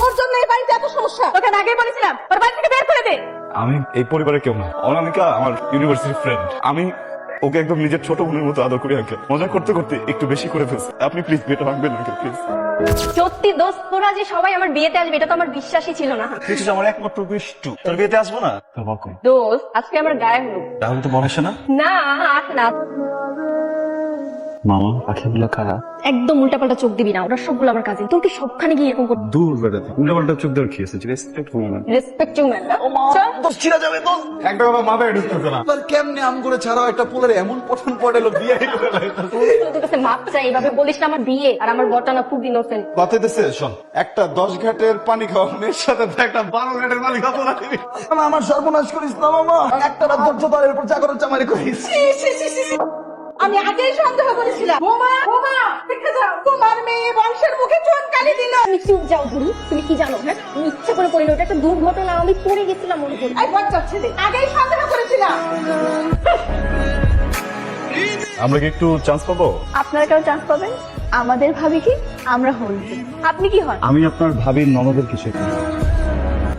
তোর জন্য এই বাড়িতে এত সমস্যা। তোকে আমি আগেই বলেছিলাম ওর বাড়ি থেকে বের করে দে। আমি এই পরিবারের কেউ না। অনামিকা আমার ইউনিভার্সিটি ফ্রেন্ড আমি ওকে একদম নিজের ছোট বোনের মতো আদর করি আঙ্কেল মজা করতে করতে একটু বেশি করে ফেলছে। আপনি প্লিজ বিয়েটা ভাঙবেন আঙ্কেল প্লিজ সত্যি দোস্ত তোরা যে সবাই আমার বিয়েতে আসবে এটা তো আমার বিশ্বাসই ছিল না। তুই আমার একমাত্র বিষ্টু তোর বিয়েতে আসব না? তো welcome। দোস্ত আজকে আমার গায়ে হলুদ। তাহলে তো বলেছে না? না আস না। মামা পাখিগুলো কারা? একদম উল্টাপাল্টা চোখ দিবি না ওরা সবগুলো আমার কাজিন তোর কি সবখানে গিয়ে এরকম করতে দূর বেড়াতে। উল্টা পাল্টা চোখ দেওয়ার রেসপেক্ট ইউ ম্যান চল। দোষ ছিঁড়া যাবে দোষ একটা ঢুকতেছে না। কেমনে আম করে ছাড়াও একটা পোলের এমন পঠন পড়েলো বিয়ে তোর কাছে মাপ চাই এইভাবে বলিস না আমার বিয়ে আর আমার বটানা খুব ইনোসেন্ট বাতাইতেছে শোন একটা দশ ঘাটের পানি খাওয়া মেয়ের সাথে তো একটা বারো ঘাটের পানি খাব না আমার সর্বনাশ করিস না মামা। একটা রাত ধৈর্য ধর এরপর চাকরের চামারি করিস। আমি আগেই সন্দেহ করেছিলাম। বোমা বোমা দেখে যাও তোমার মেয়ে বংশের মুখে চুনকালি দিল। তুমি চুপ যাও ধুরি তুমি কি জানো হ্যাঁ? আমি ইচ্ছে করে করিনি ওটা একটা দুর্ঘটনা আমি পড়ে গেছিলাম মনে করি এই বজ্জাত ছেলে আগেই সন্দেহ করেছিলাম। আমরা কি একটু চান্স পাবো? আপনারা কেউ চান্স পাবেন? আমাদের ভাবি কি? আমরা হলদি আপনি কি হন? আমি আপনার ভাবির ননদের কিছু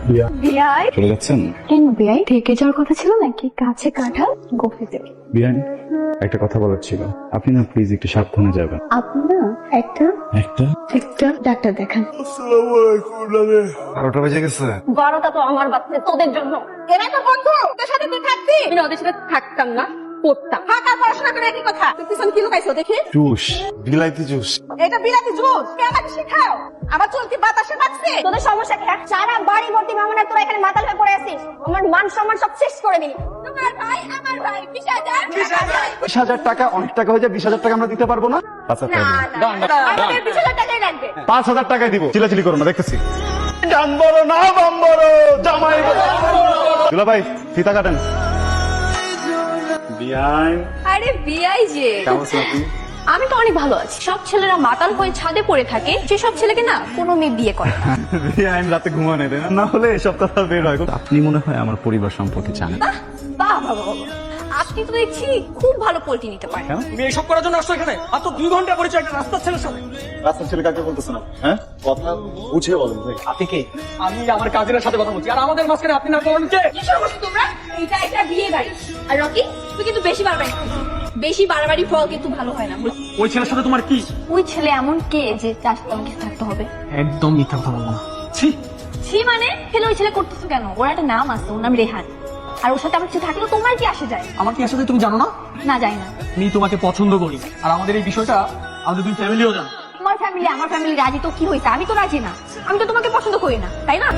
বিয়াই চলে যাচ্ছেন? কেন বিয়াই থেকে যাওয়ার কথা ছিল নাকি? কাছে কাঁঠাল গোফেতে বিয়ান একটা কথা বলার ছিল। আপনি না প্লিজ একটু সাবধানে যাবেন। আপনি না একটা একটা? একটা ডাক্তার দেখান। বারোটা বেজে গেছে। বারোটা তো আমার বাচ্চা তোদের জন্য। এরা তো বন্ধু তোর সাথে তুই থাকবি। আমি না ওদের সাথে থাকতাম না। পড়তাম ফাঁকা পড়াশোনা করে একই কথা? তুই পিছন কি লুকাইছো? দেখি। জুস। বিলাইতি জুস। এটা বিলাতি জুস? কে আমাকে শিখাও? আমার চুল কি বাতাসে বাজছে তোদের সমস্যা কি হ্যাঁ? সারা বাড়ি ভর্তি মামুনা তোরা এখানে মাতাল হয়ে পড়ে আছিস। আমার মান সম্মান সব শেষ করে দিলি। তোমার ভাই আমার ভাই বিশ হাজার বিশ হাজার। টাকা অনেক টাকা হয়ে যায় বিশ হাজার টাকা আমরা দিতে পারব না? আচ্ছা না না বিশ হাজার টাকাই লাগবে। পাঁচ হাজার টাকায় দিব। চিলাচিলি করো না দেখতেছি। বড় না বাম বড় জামাই দুলা ভাই ফিতা কাটেন। আরে বিয়াই যে। কেমন আছেন আপনি? আমি তো অনেক ভালো আছি। সব ছেলেরা মাতাল হয়ে ছাদে পড়ে থাকে সেসব ছেলেকে না কোনো মেয়ে বিয়ে করে না। বিয়ান রাতে ঘুমানো না হলে এসব কথা বের হয়। আপনি মনে হয় আমার পরিবার সম্পর্কে জানেন। বাহ বাহ, বাহ। আপনি তো দেখছি খুব ভালো পোল্ট্রি নিতে পারেন তুমি এইসব করার জন্য আসছো এখানে? মাত্র দুই ঘণ্টা পরিচয় একটা রাস্তার ছেলের সাথে রাস্তার ছেলে কাকে আপনি? হ্যাঁ? কথা বুঝে বলেন ভাই আপনি কে? আমি আমার কাজিনের সাথে কথা বলছি। আর আমাদের মাঝখানে আপনি না বলেন কে? বসে তোমরা? এটা এটা বিয়ে বাড়ি। আর রকি তুই কিন্তু বেশি বাড়াবাড়ি বেশি বাড়াবাড়ি ফল কিন্তু ভালো হয় না ওই ছেলের সাথে তোমার কি? ওই ছেলে এমন কে যে তার সাথে আমাকে থাকতে হবে? একদম মিথ্যা কথা বলব না। ছি! ছি মানে? ফেলে ওই ছেলে করতেছো কেন? ওর একটা নাম আছে ওর নাম রেহান। আর ওর সাথে আমার কিছু থাকলেও তোমার কি আসে যায়? আমার কি আসলে তুমি জানো না? না যাই না। আমি তোমাকে পছন্দ করি। আর আমাদের এই বিষয়টা আমাদের দুই ফ্যামিলিও জানো। তোমার ফ্যামিলি আমার ফ্যামিলি রাজি তো কি হয়েছে? আমি তো রাজি না। আমি তো তোমাকে পছন্দ করি না তাই না?